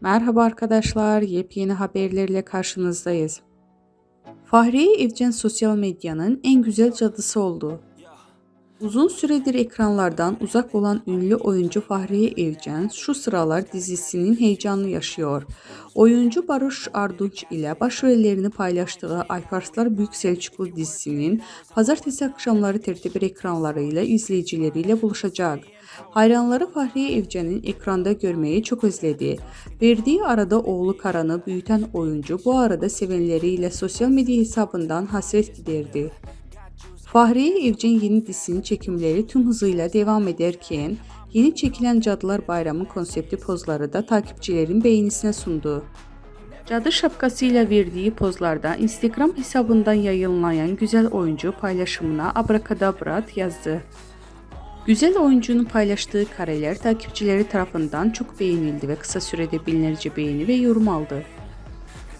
Merhaba arkadaşlar, yepyeni haberlerle karşınızdayız. Fahriye Evcen sosyal medyanın en güzel cadısı oldu. Uzun süredir ekranlardan uzak olan ünlü oyuncu Fahriye Evcen şu sıralar dizisinin heyecanını yaşıyor. Oyuncu Barış Arduç ile başrollerini paylaştığı Alparslar Büyük Selçuklu dizisinin pazartesi akşamları tertibir ekranlarıyla izleyicileriyle buluşacak. Hayranları Fahriye Evcen'in ekranda görmeyi çok özledi. Verdiği arada oğlu Karan'ı büyüten oyuncu bu arada sevenleriyle sosyal medya hesabından hasret giderdi. Fahriye Evcen yeni dizisinin çekimleri tüm hızıyla devam ederken yeni çekilen Cadılar Bayramı konsepti pozları da takipçilerin beğenisine sundu. Cadı şapkasıyla verdiği pozlarda Instagram hesabından yayınlayan güzel oyuncu paylaşımına abrakadabrat yazdı. Güzel oyuncunun paylaştığı kareler takipçileri tarafından çok beğenildi ve kısa sürede binlerce beğeni ve yorum aldı.